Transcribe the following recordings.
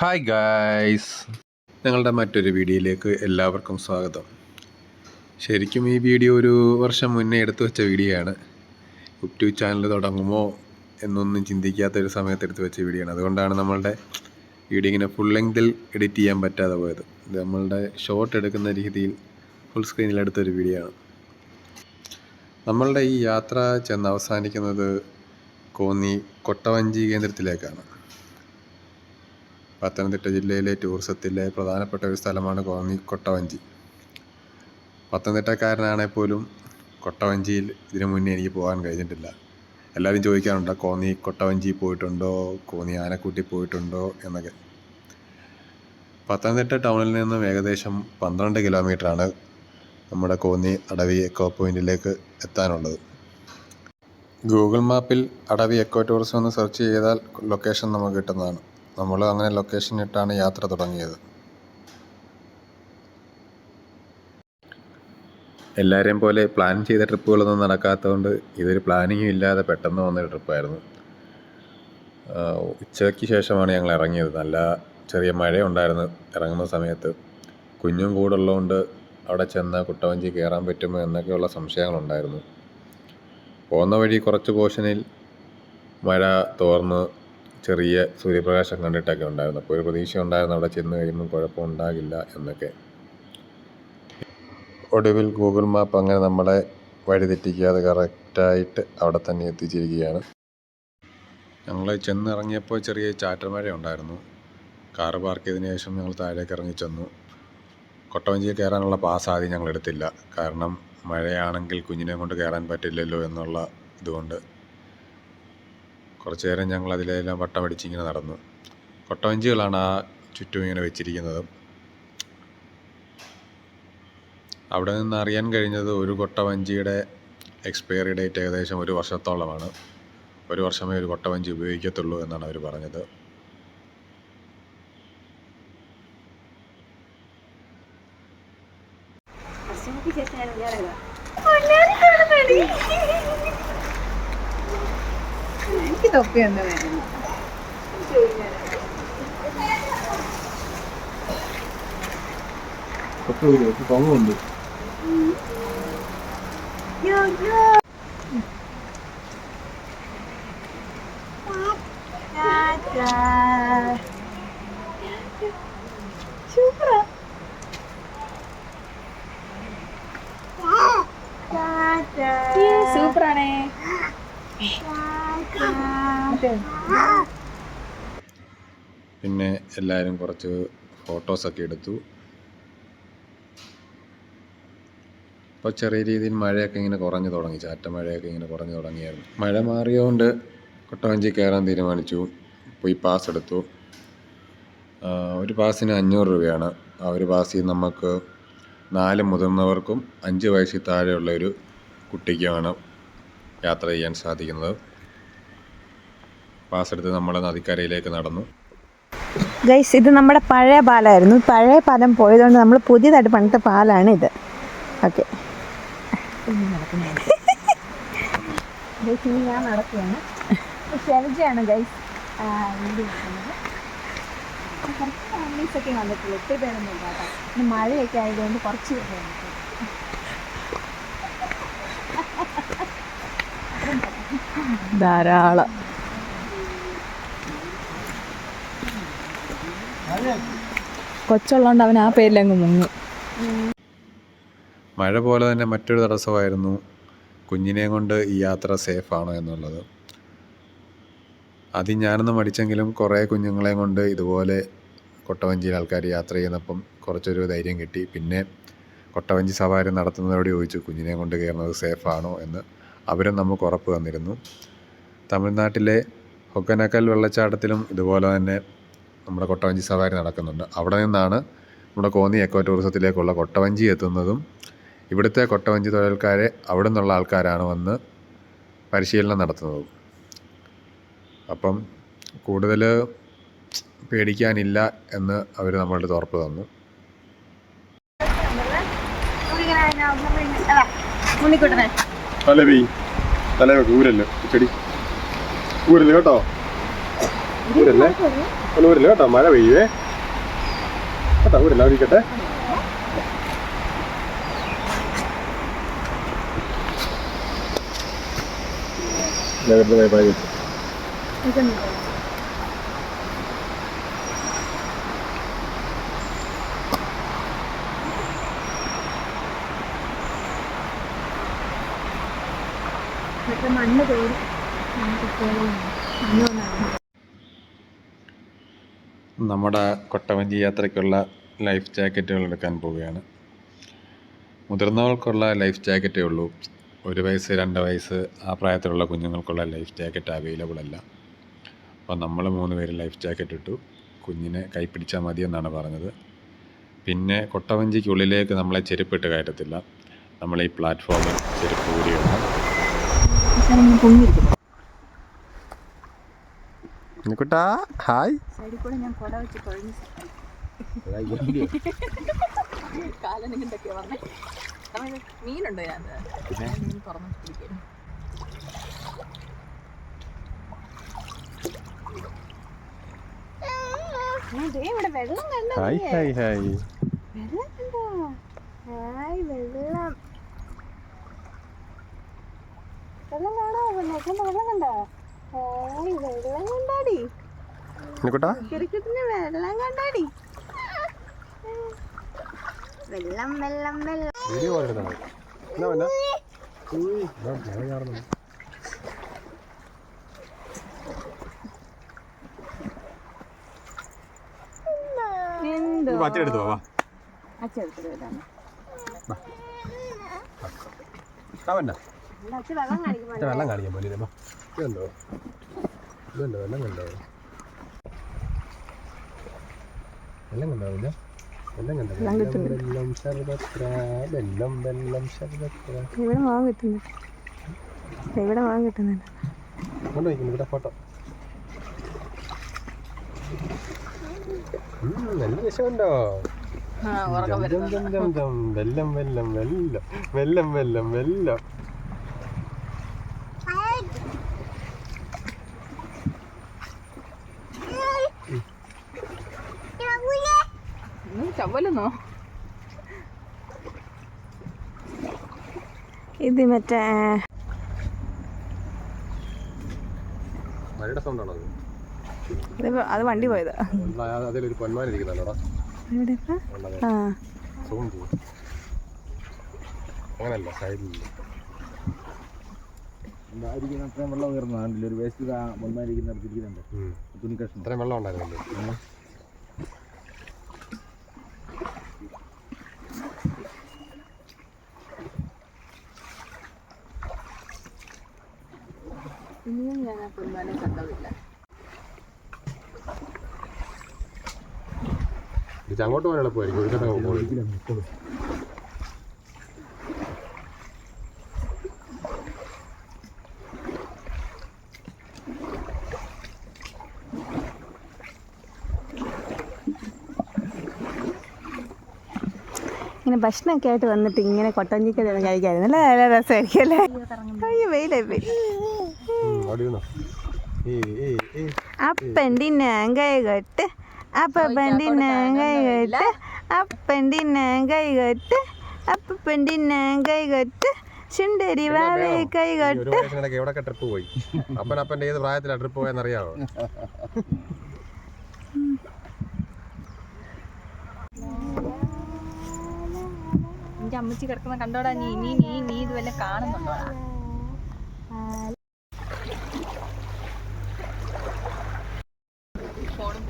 Hi guys ഞങ്ങളുടെ മറ്റൊരു വീഡിയോയിലേക്ക് എല്ലാവർക്കും സ്വാഗതം. ശരിക്കും ഈ വീഡിയോ ഒരു വർഷം മുന്നേ എടുത്തു വെച്ച വീഡിയോ ആണ്. യൂട്യൂബ് ചാനൽ തുടങ്ങുമോ എന്നൊന്നും ചിന്തിക്കാത്ത ഒരു സമയത്ത് എടുത്തു വെച്ച വീഡിയോ ആണ്. അതുകൊണ്ടാണ് നമ്മളുടെ വീഡിയോ ഇങ്ങനെ ഫുൾ ലെങ്തിൽ എഡിറ്റ് ചെയ്യാൻ പറ്റാതെ പോയത്. ഇത് നമ്മളുടെ ഷോർട്ട് എടുക്കുന്ന രീതിയിൽ ഫുൾ സ്ക്രീനിൽ എടുത്തൊരു വീഡിയോ ആണ്. നമ്മളുടെ ഈ യാത്ര ചെന്ന് അവസാനിക്കുന്നത് കോന്നി കൊട്ടവഞ്ചി കേന്ദ്രത്തിലേക്കാണ്. പത്തനംതിട്ട ജില്ലയിലെ ടൂറിസത്തിലെ പ്രധാനപ്പെട്ട ഒരു സ്ഥലമാണ് കോന്നി കൊട്ടവഞ്ചി. പത്തനംതിട്ടക്കാരനാണെങ്കിൽ പോലും കൊട്ടവഞ്ചിയിൽ ഇതിനു മുന്നേ എനിക്ക് പോകാൻ കഴിഞ്ഞിട്ടില്ല. എല്ലാവരും ചോദിക്കാറുണ്ട് കോന്നി കൊട്ടവഞ്ചി പോയിട്ടുണ്ടോ? കോന്നി ആനക്കൂട്ടി പോയിട്ടുണ്ടോ? എന്നൊക്കെ. പത്തനംതിട്ട ടൗണിൽ നിന്നും ഏകദേശം പന്ത്രണ്ട് കിലോമീറ്ററാണ് നമ്മുടെ കോന്നി അടവി എക്കോ പോയിന്റിലേക്ക് എത്താനുള്ളത്. ഗൂഗിൾ മാപ്പിൽ അടവി എക്കോ ടൂറിസം എന്ന് സെർച്ച് ചെയ്താൽ ലൊക്കേഷൻ നമുക്ക് കിട്ടുന്നതാണ്. നമ്മൾ അങ്ങനെ ലൊക്കേഷൻ ഇട്ടാണ് യാത്ര തുടങ്ങിയത്. എല്ലാവരെയും പോലെ പ്ലാൻ ചെയ്ത ട്രിപ്പുകളൊന്നും നടക്കാത്തതുകൊണ്ട് ഇതൊരു പ്ലാനിങ്ങും ഇല്ലാതെ പെട്ടെന്ന് വന്നൊരു ട്രിപ്പായിരുന്നു ഉച്ചയ്ക്ക് ശേഷമാണ് ഞങ്ങൾ ഇറങ്ങിയത്. നല്ല ചെറിയ മഴയുണ്ടായിരുന്നു ഇറങ്ങുന്ന സമയത്ത്. കുഞ്ഞും കൂടുള്ളതുകൊണ്ട് അവിടെ ചെന്ന് കുട്ടവഞ്ചി കയറാൻ പറ്റുമോ എന്നൊക്കെയുള്ള സംശയങ്ങളുണ്ടായിരുന്നു. പോകുന്ന വഴി കുറച്ച് പോർഷനിൽ മഴ തോർന്ന് ചെറിയ സൂര്യപ്രകാശം കണ്ടിട്ടൊക്കെ ഉണ്ടായിരുന്നു. അപ്പോൾ ഒരു പ്രതീക്ഷ ഉണ്ടായിരുന്നു അവിടെ ചെന്ന് കഴിയുമ്പോൾ കുഴപ്പമുണ്ടാകില്ല എന്നൊക്കെ. ഒടുവിൽ ഗൂഗിൾ മാപ്പ് അങ്ങനെ നമ്മളെ വഴിതെറ്റിക്കാതെ കറക്റ്റായിട്ട് അവിടെ തന്നെ എത്തിച്ചിരിക്കുകയാണ്. ഞങ്ങൾ ചെന്നിറങ്ങിയപ്പോൾ ചെറിയ ചാറ്റൽമഴ ഉണ്ടായിരുന്നു. കാറ് പാർക്ക് ചെയ്തതിന് ശേഷം ഞങ്ങൾ താഴേക്ക് ഇറങ്ങി ചെന്നു. കൊട്ടവഞ്ചിയിൽ കയറാനുള്ള പാസ് ആദ്യം ഞങ്ങൾ എടുത്തില്ല. കാരണം മഴയാണെങ്കിൽ കുഞ്ഞിനെ കൊണ്ട് കയറാൻ പറ്റില്ലല്ലോ എന്നുള്ള ഇതുകൊണ്ട് കുറച്ച് നേരം ഞങ്ങൾ അതിലെല്ലാം വട്ടം ഇങ്ങനെ നടന്നു. കൊട്ടവഞ്ചികളാണ് ആ ചുറ്റും ഇങ്ങനെ വെച്ചിരിക്കുന്നത്. അവിടെ നിന്ന് അറിയാൻ കഴിഞ്ഞത് ഒരു കൊട്ടവഞ്ചിയുടെ എക്സ്പയറി ഡേറ്റ് ഏകദേശം ഒരു വർഷത്തോളമാണ്. ഒരു വർഷമേ ഒരു കൊട്ടവഞ്ചി ഉപയോഗിക്കത്തുള്ളൂ എന്നാണ് അവർ പറഞ്ഞത്. എനിക്ക് തൊപ്പിയൊന്നും വേണം പൊങ്ങുണ്ട് സൂപ്പറാ സൂപ്പറാണേ. പിന്നെ എല്ലാവരും കുറച്ച് ഫോട്ടോസൊക്കെ എടുത്തു. ഇപ്പോൾ ചെറിയ രീതിയിൽ മഴയൊക്കെ ഇങ്ങനെ കുറഞ്ഞു തുടങ്ങി. ചാറ്റ മഴയൊക്കെ ഇങ്ങനെ കുറഞ്ഞു തുടങ്ങിയായിരുന്നു. മഴ മാറിയതുകൊണ്ട് കൊട്ടവഞ്ചി കയറാൻ തീരുമാനിച്ചു. പോയി പാസ് എടുത്തു. ഒരു പാസിന് അഞ്ഞൂറ് രൂപയാണ്. ആ ഒരു പാസിൽ നമുക്ക് നാല് മുതിർന്നവർക്കും അഞ്ച് വയസ്സിൽ താഴെയുള്ള ഒരു കുട്ടിക്കുമാണ് യാത്ര ചെയ്യാൻ സാധിക്കുന്നത്. പാസ് എടുത്ത് നമ്മൾ നദിക്കരയിലേക്ക് നടന്നു. ഗൈസ് ഇത് നമ്മുടെ പഴയ പാലമായിരുന്നു പഴയ പാലം പോയതുകൊണ്ട് നമ്മൾ പുതിയതായിട്ട് പണിത പാലാണ് ഇത്. ഓക്കെ. ഗൈസ് ഇനി ഞാൻ നടക്കുകയാണ്. ഷെൽജയാണ് ഗൈസ്. കുറച്ച് ഫാമിലീസ് ഒക്കെ വന്നിട്ടുള്ളൂ. ഒത്തിരി പേരൊന്നും ഇല്ല കേട്ടോ മഴയൊക്കെ ആയതുകൊണ്ട് കുറച്ച് ധാരാളം. കൊച്ചുള്ളതുകൊണ്ട് അവൻ ആ പേരിലങ്ങ് മുങ്ങി. മഴ പോലെ തന്നെ മറ്റൊരു തടസ്സമായിരുന്നു കുഞ്ഞിനെ കൊണ്ട് ഈ യാത്ര സേഫാണോ എന്നുള്ളത്. ആദ്യം ഞാനൊന്നും മടിച്ചെങ്കിലും കുറേ കുഞ്ഞുങ്ങളെയും കൊണ്ട് ഇതുപോലെ കൊട്ടവഞ്ചിയിൽ ആൾക്കാർ യാത്ര ചെയ്യുന്നപ്പം കുറച്ചൊരു ധൈര്യം കിട്ടി. പിന്നെ കൊട്ടവഞ്ചി സവാരി നടത്തുന്നതോട് ചോദിച്ചു കുഞ്ഞിനെ കൊണ്ട് കയറുന്നത് സേഫാണോ എന്ന്. അവരും നമുക്ക് ഉറപ്പ് തന്നിരുന്നു തമിഴ്നാട്ടിലെ ഹൊക്കനക്കൽ വെള്ളച്ചാട്ടത്തിലും ഇതുപോലെ തന്നെ നമ്മുടെ കൊട്ടവഞ്ചി സവാരി നടക്കുന്നുണ്ട് അവിടെ നിന്നാണ് നമ്മുടെ കോന്നി എക്കോ ടൂറിസത്തിലേക്കുള്ള കൊട്ടവഞ്ചി എത്തുന്നതും ഇവിടുത്തെ കൊട്ടവഞ്ചി തൊഴിൽക്കാരെ അവിടെ നിന്നുള്ള ആൾക്കാരാണ് വന്ന് പരിശീലനം നടത്തുന്നതും അപ്പം കൂടുതൽ പേടിക്കാനില്ല എന്ന് അവർ നമ്മളുടെ ഉറപ്പ് തന്നു തലവ ഊരല്ലേ ചെടി. ഊരല്ലേ കേട്ടോ? ഊരല്ലേ? ഒന്ന് ഊരല്ലേ കേട്ടോ? മഴ പെയ്യേ കേട്ടോ? ഊരല്ല ഒഴിക്കട്ടെ ജാഗ്രതമായി പായി വെച്ചു പക്ഷെ മണ്ണ് വന്നാണ് നമ്മുടെ കൊട്ടവഞ്ചി യാത്രയ്ക്കുള്ള ലൈഫ് ജാക്കറ്റുകൾ എടുക്കാൻ പോവുകയാണ്. മുതിർന്നവർക്കുള്ള ലൈഫ് ജാക്കറ്റേ ഉള്ളൂ. ഒരു വയസ്സ് രണ്ട് വയസ്സ് ആ പ്രായത്തിലുള്ള കുഞ്ഞുങ്ങൾക്കുള്ള ലൈഫ് ജാക്കറ്റ് അവൈലബിൾ അല്ല. അപ്പോൾ നമ്മൾ മൂന്ന് പേര് ലൈഫ് ജാക്കറ്റ് ഇട്ടു. കുഞ്ഞിനെ കൈപ്പിടിച്ചാൽ മതി എന്നാണ് പറഞ്ഞത്. പിന്നെ കൊട്ടവഞ്ചിക്കുള്ളിലേക്ക് നമ്മളെ ചെരുപ്പിട്ട് കയറ്റത്തില്ല. നമ്മൾ ഈ പ്ലാറ്റ്ഫോമിൽ ചെരുപ്പ് കൂടിയുണ്ട് പൊങ്ങിയിരിക്കുന്നു. നിക്കുട്ടാ ഹായ്. സൈഡിൽ കൂടെ ഞാൻ കുട വെച്ച് കുഴഞ്ഞ് കാലം എന്തൊക്കെയാ പറഞ്ഞേ മീനുണ്ടോ ഇതിനകത്ത് മീൻ തുറന്നു പിടിക്കും ഇവിടെ വെള്ളം കണ്ടോ ഹായ് ഹായ് ഹായ് വെള്ളം കണ്ടോ ഹായ് വെള്ളം വെള്ളം കാണോ നോക്കണ്ട വെള്ളം കണ്ടോ? ഹായ് വെള്ളം കണ്ടാടി. ക്രിക്കറ്റിന് വെള്ളം കണ്ടാടി. വെള്ളം വെള്ളം വെള്ളം. വാച്ച് എടുത്തു വാ അച്ഛൻ പിന്നെ അച്ഛൻ വെള്ളം കാണിക്കാൻ പോലെ ഇതുണ്ടോ ഇതുണ്ടോ വെള്ളം കണ്ടോ? വെള്ളം കണ്ടോ പിന്നെ വെള്ളം കണ്ടോ? വെള്ളം ശർവത്ര വെള്ളം വെള്ളം ശർവത്ര ഇവിടെ മാവ് കിട്ടുന്നുണ്ട് ഇവിടെ മാവ് കിട്ടുന്നുണ്ട് കൊണ്ട് ഇവിടെ ഫോട്ടോ. നല്ല രസമുണ്ടോ ജം. വെല്ലം വെല്ലം വെല്ലം വെല്ലം വെല്ലം വെല്ലം ചവലെന്നോ ഇത് മറ്റേ അത്? വണ്ടി പോയത്. അങ്ങനല്ല സൈഡിൽ അത്രയും വെള്ളം ഉയർന്നതാണ്ടില്ല ഒരു വേസ്റ്റ് വന്നായിരിക്കുന്ന അടുത്തിരിക്കുന്നുണ്ട് തുണി കഷ്ണം. ഇത്രയും വെള്ളം ഉണ്ടായിരുന്നല്ലോ. ഇനിയും ഞാൻ ആ കുർബാന കണ്ടതില്ല ഇത് അങ്ങോട്ട് പോകാൻ എളുപ്പമായിരിക്കും ഇങ്ങനെ ഭക്ഷണമൊക്കെ ആയിട്ട് വന്നിട്ട് ഇങ്ങനെ കൊട്ടഞ്ചിക്ക കഴിക്കായിരുന്നു അല്ലേ നല്ല രസമായിരിക്കും അല്ലേ? അയ്യോ വെയിലായി പോയി. ചുണ്ടരി വാവേ ട്രിപ്പ് പോയി? അപ്പൻ അപ്പന്റെ ഏത് പ്രായത്തിലാണ് ട്രിപ്പ് അമ്മച്ചി കിടക്കുന്ന കണ്ടോടാ നീ നീ നീ നീ ഇതുവല്ല കാണുന്നുണ്ടോടാ ഫോണും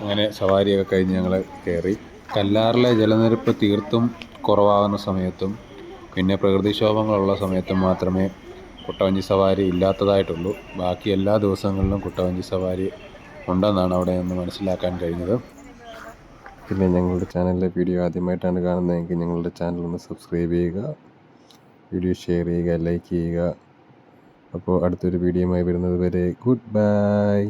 അങ്ങനെ സവാരിയൊക്കെ കഴിഞ്ഞ് ഞങ്ങൾ കയറി കല്ലാറിലെ ജലനിരപ്പ് തീർത്തും കുറവാകുന്ന സമയത്തും പിന്നെ പ്രകൃതിക്ഷോഭങ്ങളുള്ള സമയത്തും മാത്രമേ കുട്ടവഞ്ചി സവാരി ഇല്ലാത്തതായിട്ടുള്ളൂ. ബാക്കി എല്ലാ ദിവസങ്ങളിലും കുട്ടവഞ്ചി സവാരി ഉണ്ടെന്നാണ് അവിടെ നിന്ന് മനസ്സിലാക്കാൻ കഴിഞ്ഞത്. പിന്നെ ഞങ്ങളുടെ ചാനലിലെ വീഡിയോ ആദ്യമായിട്ടാണ് കാണുന്നതെങ്കിൽ ഞങ്ങളുടെ ചാനൽ ഒന്ന് സബ്സ്ക്രൈബ് ചെയ്യുക വീഡിയോ ഷെയർ ചെയ്യുക ലൈക്ക് ചെയ്യുക. അപ്പോൾ അടുത്തൊരു വീഡിയോയുമായി വരുന്നത് വരെ ഗുഡ് ബൈ.